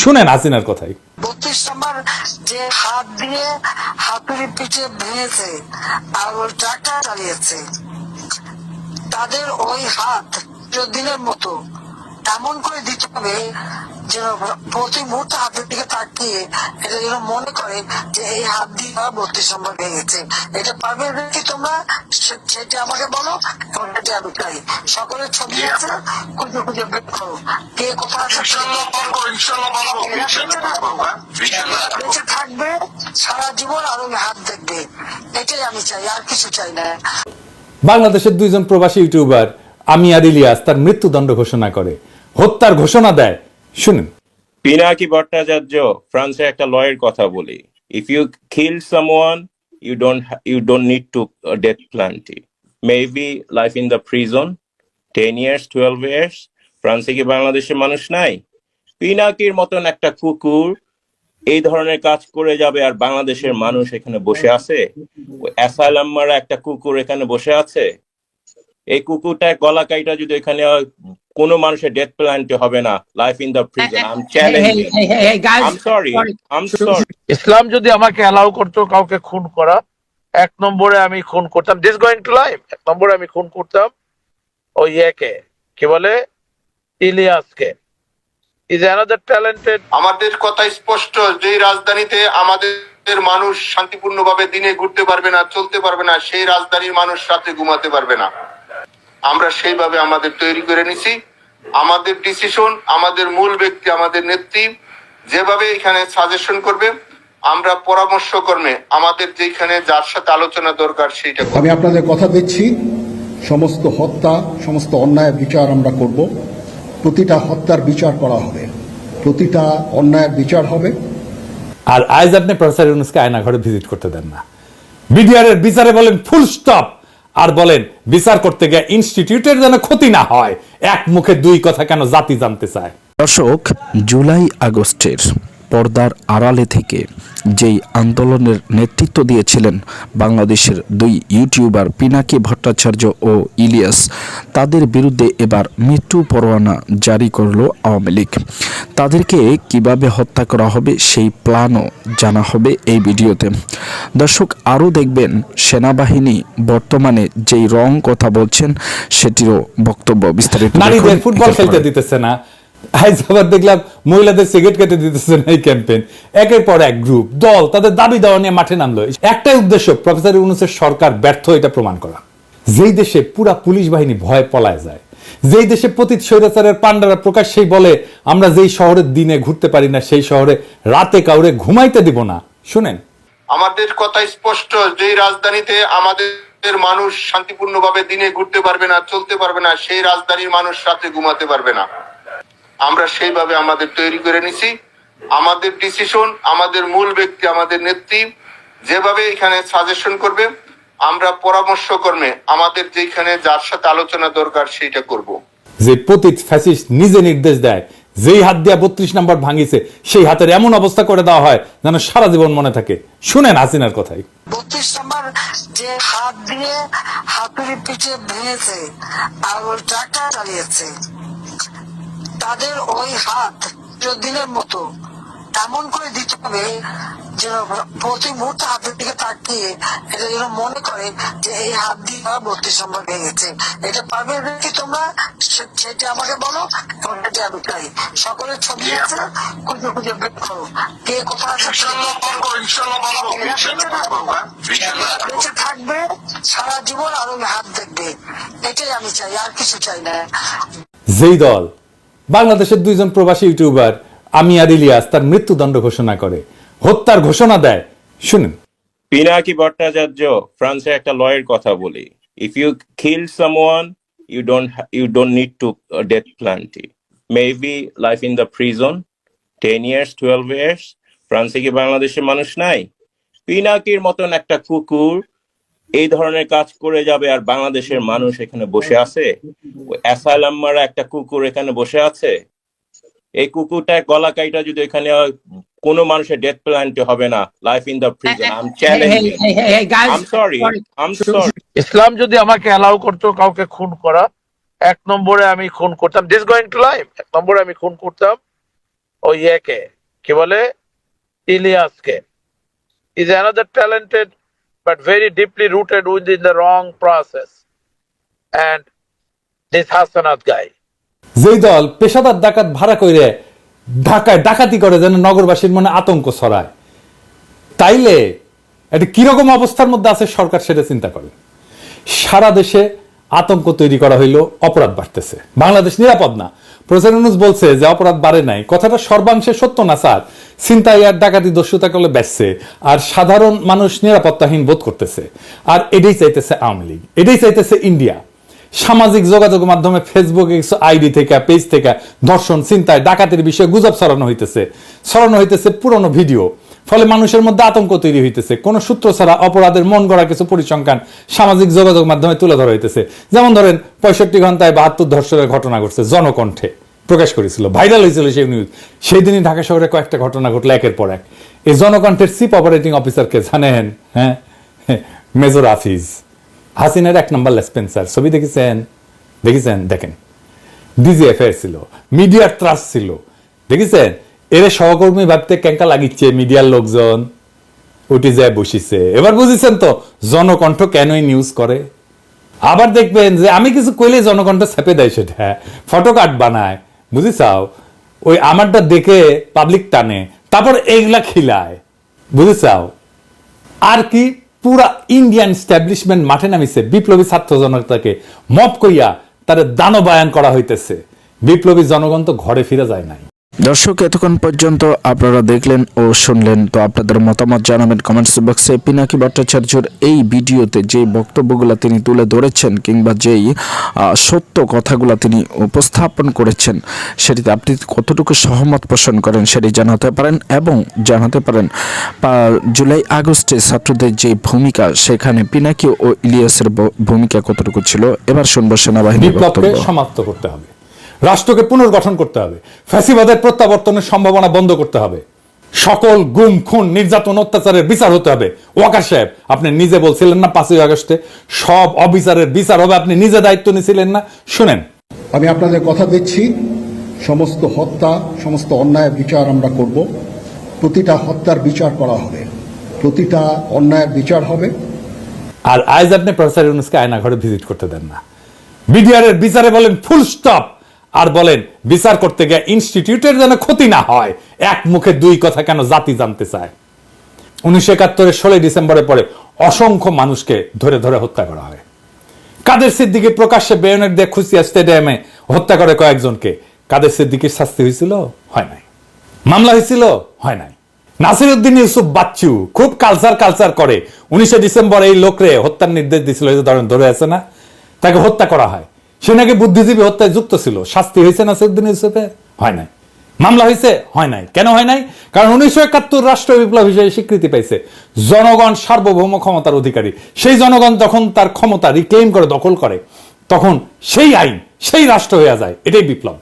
শুনেন হাসিনার কথাই। বত্রিশ নম্বর যে হাত দিয়ে হাতুড়ি পিঠে ভেঙেছে আর ওর ট্রাক্টর চালিয়েছে, তাদের ওই হাত দিনের মতো এমন করে দিতে হবে যেন প্রতি মুহূর্তে হাতের দিকে তাকিয়ে এটা যেন মনে করে যে এই হাত দিয়ে আমার বত্রিশ নম্বর ভেঙেছে এটা পারবে কি তোমরা? সেটা আমাকে বলো। সেটা আমি চাই সকলের ছবি আছে? খুঁজে খুঁজে বের করো। কে কোথায় হ্যাঁ? বেঁচে থাকবে সারা জীবন আরও হাত দেখবে। এটাই আমি চাই আর কিছু চাই না। বাংলাদেশের দুইজন প্রবাসী ইউটিউবার আমি আর ইলিয়াস তার মৃত্যুদণ্ড ঘোষণা করে। হত্যার ঘোষণা দেয়। শুনুন। পিনাকি ভট্টাচার্য, ফ্রান্সের একটা লয়ের কথা বলি। If you kill someone you don't you don't need to death penalty maybe life in the prison ten years twelve years ফ্রান্সে কি বাংলাদেশের মানুষ নাই? পিনাকির মতন একটা কুকুর এই ধরনের কাজ করে যাবে আর বাংলাদেশের মানুষ এখানে বসে আছে? অ্যাসাইলাম মারা একটা কুকুর এখানে বসে আছে? এই কুকুরটা গলা কাইটা যদি এখানে কোনো মানুষের ডেথ প্ল্যান্টি হবে না life in the prison I am challenging hey, guys. I'm sorry. I'm sorry. Islam যদি আমাকে অ্যালাউ করতো কাউকে খুন করা এক নম্বরে আমি খুন করতাম দিস গোয়িং টু লাইফ এক নম্বরে আমি খুন করতাম ওই ইয়েকে কি বলে ইলিয়াসকে ইজ অ্যানাদার ট্যালেন্টেড আমাদের কথা স্পষ্ট যে রাজধানীতে আমাদের মানুষ শান্তিপূর্ণভাবে দিনে ঘুরতে পারবে না চলতে পারবে না সেই রাজধানীর মানুষ রাতে ঘুমাতে পারবে না আমরা সেইভাবে আমাদের তৈরি করে নিছি। আমাদের ডিসিশন আমাদের মূল ব্যক্তি আমাদের নেত্রী যেভাবে এখানে সাজেশন করবে আমরা পরামর্শ কর্মে আমাদের যেখানে যার সাথে আলোচনা দরকার সেইটা। আমি আপনাদের কথা দিচ্ছি। সমস্ত হত্যা সমস্ত অন্যায়ের বিচার আমরা করব। প্রতিটা হত্যার বিচার করা হবে। প্রতিটা অন্যায়ের বিচার হবে। আর আজ আপনি প্রফেসর ইউনুসকে আয়না ঘরে ভিজিট করতে দেন না। বিডিআর এর বিচারে বলেন ফুল স্টপ আর বলেন, বিচার করতে গিয়ে ইনস্টিটিউটের যেন ক্ষতি না হয়। এক মুখে দুই কথা কেন জাতি জানতে চায়? দর্শক, জুলাই আগস্টের পর্দার আড়ালে থেকে যেই আন্দোলনের নেতৃত্ব দিয়েছিলেন বাংলাদেশের দুই ইউটিউবার পিনাকি ভট্টাচার্য ও ইলিয়াস তাদের বিরুদ্ধে এবার মৃত্যু পরোয়ানা জারি করল আওয়ামী লীগ। তাদেরকে কীভাবে হত্যা করা হবে সেই প্ল্যানও জানা হবে এই ভিডিওতে। দর্শক আরও দেখবেন সেনাবাহিনী বর্তমানে যেই রং কথা বলছেন সেটিরও বক্তব্য বিস্তারিত নারীদের ফুটবল খেলতে দিতেছে না। আজ আবার দেখলাম মহিলাদের সিগারেট কেটে দিতেছে না এই ক্যাম্পেইন। একের পর এক গ্রুপ দল তাদের দাবি দেওয়া নিয়ে মাঠে নামলো। একটাই উদ্দেশ্য, প্রফেসর ইউনুসের সরকার ব্যর্থ এটা প্রমাণ করা। যেই দেশে পুরা পুলিশ বাহিনী ভয় পলায় যায়, যেই দেশে পতিত স্বৈরাচারের পান্ডারা প্রকাশ্যেই বলে, আমরা যেই শহরের দিনে ঘুরতে পারি না, সেই শহরে রাতে কাউরে ঘুমাইতে দিব না। শুনেন। আমাদের কথা স্পষ্ট যে রাজধানীতে আমাদের মানুষ শান্তিপূর্ণভাবে দিনে ঘুরতে পারবে না, চলতে পারবে না, সেই রাজধানীর মানুষ রাতে ঘুমাতে পারবে না। আমরা সেইভাবে আমাদের তৈরি করে নিছি। আমাদের ডিসিশন আমাদের মূল ব্যক্তি আমাদের নেত্রী যেভাবে এখানে সাজেশন করবে আমরা পরামর্শ কর্মে আমাদের যেখানে যার সাথে আলোচনা দরকার সেইটা করব। যে পতিত ফ্যাসিস্ট নিজে নির্দেশ দেয় যেই হাত দিয়া বত্রিশ নাম্বার ভাঙিছে সেই হাতের এমন অবস্থা করে দেওয়া হয় যেন সারা জীবন মনে থাকে। শুনেন হাসিনার কথাই। বত্রিশ নম্বর যে হাত দিয়ে হাতুড়ি পিঠে ভেঙেছে আর চালিয়েছে তাদের ওই হাত দিনের মতো এমন করে দিতে হবে যেন প্রতি মুহূর্তে হাতের দিকে তাকিয়ে এটা যেন মনে করে যে এই হাত দিয়ে আমার বত্রিশ হয়ে গেছে। এটা পারবে কি তোমরা? সেটা আমাকে বলো সেটা আমি চাই সকলের ছবি আছে? খুঁজে খুঁজে বের করো। কে কোথায় হ্যাঁ? পারব। বেঁচে থাকবে। সারা জীবন আরও হাত দেখবে। এটাই আমি চাই আর কিছু চাই না। যেই দল বাংলাদেশের দুইজন প্রবাসী ইউটিউবার আমি আর ইলিয়াস তার মৃত্যুদণ্ড ঘোষণা করে। হত্যার ঘোষণা দেয়। শুনেন। পিনাকি ভট্টাচার্য, ফ্রান্সে একটা লয়ের কথা বলি। If you kill someone you don't you don't need to death penalty maybe life in the prison ten years twelve years ফ্রান্সে কি বাংলাদেশের মানুষ নাই? পিনাকির মতন একটা কুকুর এই ধরনের কাজ করে যাবে আর বাংলাদেশের মানুষ এখানে বসে আছে? একটা কুকুর এখানে বসে আছে? এই কুকুরটা গলা কাইটা যদি এখানে হয়, কোনো মানুষের ডেথ প্ল্যান্টি হবে না life in the prison I am challenging. I'm sorry. Islam যদি আমাকে অ্যালাউ করতো কাউকে খুন করা এক নম্বরে আমি খুন করতাম। দিস গোয়িং টু লাইফ এক নম্বরে আমি খুন করতাম ওই ইয়েকে কি বলে? ইলিয়াসকে। Is another talented but very deeply rooted within the wrong process. And this Hasanat guy. যেই দল পেশাদার ডাকাত ভাড়া কইরে ঢাকায় ডাকাতি করে যেন নগরবাসীর মনে আতঙ্ক ছড়ায়, তাইলে এটা কীরকম অবস্থার মধ্যে আছে সরকার সেটা চিন্তা করে সারা দেশে আতঙ্ক তৈরি করা হইল, অপরাধ বাড়তেছে। বাংলাদেশ নিরাপদ না। প্রফেসর বলছে যে অপরাধ বাড়ে নাই। কথাটা সর্বাংশে সত্য না, স্যার? চিন্তাই আর ডাকাতি দস্যুতা করলে ব্যস্ছে আর সাধারণ মানুষ নিরাপত্তাহীন বোধ করতেছে। আর এটাই চাইতেছে আওয়ামী লীগ। এটাই চাইতেছে ইন্ডিয়া। সামাজিক যোগাযোগ মাধ্যমে ফেসবুকে কিছু আইডি থেকে পেজ থেকে ধর্ষণ চিন্তায় ডাকাতির বিষয়ে গুজব ছড়ানো হইতেছে। ছড়ানো হইতেছে পুরনো ভিডিও। ফলে মানুষের মধ্যে আতঙ্ক তৈরি হইতেছে। কোন সূত্র ছাড়া অপরাধের মন গড়া কিছু পরিসংখ্যান সামাজিক যোগাযোগ মাধ্যমে তুলে ধরা হইতেছে। যেমন ধরেন, পঁয়ষট্টি ঘন্টায় বাহাত্তর ধর্ষণের ঘটনা ঘটছে জনকণ্ঠে, প্রকাশ করেছিল, ভাইরাল হয়েছিল সেই নিউজ সেই দিনই ঢাকা শহরে কয়েকটা ঘটনা ঘটলো একের পর এক। এই জনকণ্ঠের চিফ অপারেটিং অফিসারকে জানেন? হ্যাঁ? মেজর আফিজ হাসিনের এক নম্বর লেসপেন্সার। ছবি দেখেছেন? দেখেছেন? দেখেন। ডিজিএফআইআর ছিল। মিডিয়ার ত্রাস ছিল। দেখেছেন? এর সহকর্মী ভাবতে ক্যাঙ্কা লাগিচ্ছে মিডিয়ার লোকজন। উঠে যায়, বসিছে। এবার বুঝেছেন তো, জনকণ্ঠ কেনই নিউজ করে? আবার দেখবেন যে আমি কিছু কইলে জনকণ্ঠ চেপে দেয় সেটা। ফটো কার্ড বানায়, বুঝিছাও? ওই আমারটা দেখে পাবলিক টানে, তারপর এইগুলা খিলায়, বুঝিছাও? আর কি, পুরা ইন্ডিয়ান স্ট্যাবলিশমেন্ট মাঠে নামিছে, বিপ্লবী ছাত্র জনতাকে মপ কইয়া তার দানবায়ন করা হইতেছে। বিপ্লবী জনগণ তো ঘরে ফিরে যায় নাই। দর্শক এতক্ষণ পর্যন্ত আপনারা দেখলেন ও শুনলেন তো আপনাদের মতামত জানাবেন কমেন্টস বক্সে পিনাকি ভট্টাচার্যর এই ভিডিওতে যে বক্তব্যগুলো তিনি তুলে ধরেছেন কিংবা যেই সত্য কথাগুলো তিনি উপস্থাপন করেছেন সেটিতে আপনি কতটুকু সহমত পোষণ করেন সেটি জানাতে পারেন এবং জানাতে পারেন জুলাই আগস্টে ছাত্রদের যে ভূমিকা সেখানে পিনাকি ও ইলিয়াসের ভূমিকা কতটুকু ছিল? এবার শুনব সেনাবাহিনীর সমাপ্ত করতে হবে। রাষ্ট্রকে পুনর্গঠন করতে হবে। ফ্যাসিবাদের প্রত্যাবর্তনের সম্ভাবনা বন্ধ করতে হবে। সকল গুম খুন নির্যাতন অত্যাচারের বিচার হতে হবে। ওয়াকার সাহেব আপনি নিজে বলছিলেন না পাঁচই আগস্টে? সব অবিচারের বিচার হবে আপনি নিজে দায়িত্ব নিয়েছিলেন না? শুনেন। আমি আপনাদের কথা দিচ্ছি। সমস্ত হত্যা সমস্ত অন্যায়ের বিচার আমরা করব। প্রতিটা হত্যার বিচার করা হবে। প্রতিটা অন্যায়ের বিচার হবে। আর আজ আপনি প্রফেসর ইউনুসকে আয়না ঘরে ভিজিট করতে দেন না। বিডিআর এর বিচারে বলেন ফুল স্টপ আর বলেন, বিচার করতে গিয়ে ইনস্টিটিউটের যেন ক্ষতি না হয়, এক মুখে দুই কথা কেন জাতি জানতে চায়? উনিশশো একাত্তরের ষোলোই ডিসেম্বরের পরে অসংখ্য মানুষকে ধরে ধরে হত্যা করা হয়। কাদের সিদ্দিকি প্রকাশ্যে বেয়নের দিয়ে খুশিয়া স্টেডিয়ামে হত্যা করে কয়েকজনকে, কাদের সিদ্দিকির শাস্তি হয়েছিল? হয় নাই। মামলা হয়েছিল? হয় নাই। নাসিরউদ্দিন ইউসুফ বাচ্চু খুব কালচার কালচার করে, উনিশে ডিসেম্বর এই লোকরে হত্যার নির্দেশ যে ধরেন ধরে আছে না, তাকে হত্যা করা হয়। সে নাকি বুদ্ধিজীবী হত্যায় যুক্ত ছিল। শাস্তি হয়েছে নাসিরুদ্দিন ইউসুফে হয় নাই। মামলা হয়েছে? হয় নাই। কেন হয় নাই? কারণ উনিশশো একাত্তর রাষ্ট্র বিপ্লব হিসেবে স্বীকৃতি পাইছে জনগণ সার্বভৌম ক্ষমতার অধিকারী। সেই জনগণ যখন তার ক্ষমতা রিক্লেম করে, দখল করে, তখন সেই আইন, সেই রাষ্ট্র হয়ে যায়। এটাই বিপ্লব।